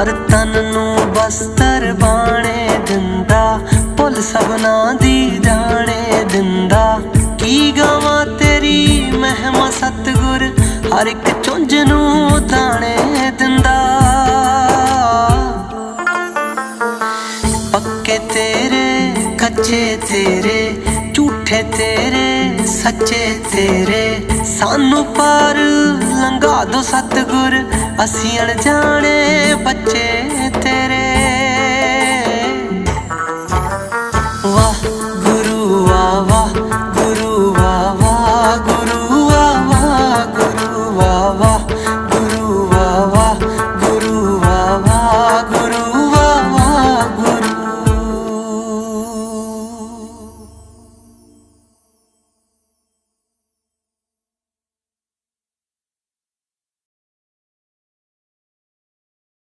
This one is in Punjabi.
ਹਰ ਤਨ ਨੂੰ ਬਸਤਰ ਬਾਣੇ ਦਿੰਦਾ, ਭੁੱਲ ਸਭਨਾ ਦੀ ਜਾਣੇ ਦਿੰਦਾ। ਕੀ ਗਾਵਾਂ ਤੇਰੀ ਮਹਿਮਾ ਸਤਗੁਰ, ਹਰ ਇੱਕ ਚੁੰਝ ਨੂੰ ਤਾਣੇ ਦਿੰਦਾ। ਪੱਕੇ ਤੇਰੇ, ਕੱਚੇ ਤੇਰੇ, ਝੂਠੇ ਤੇਰੇ, ਸੱਚੇ ਤੇਰੇ, ਸਾਨੂੰ ਪਰ ਲੰਘਾ ਦੋ ਸਤਗੁਰ। ਅਸੀਂ ਅਣਜਾਣੇ ਬੱਚੇ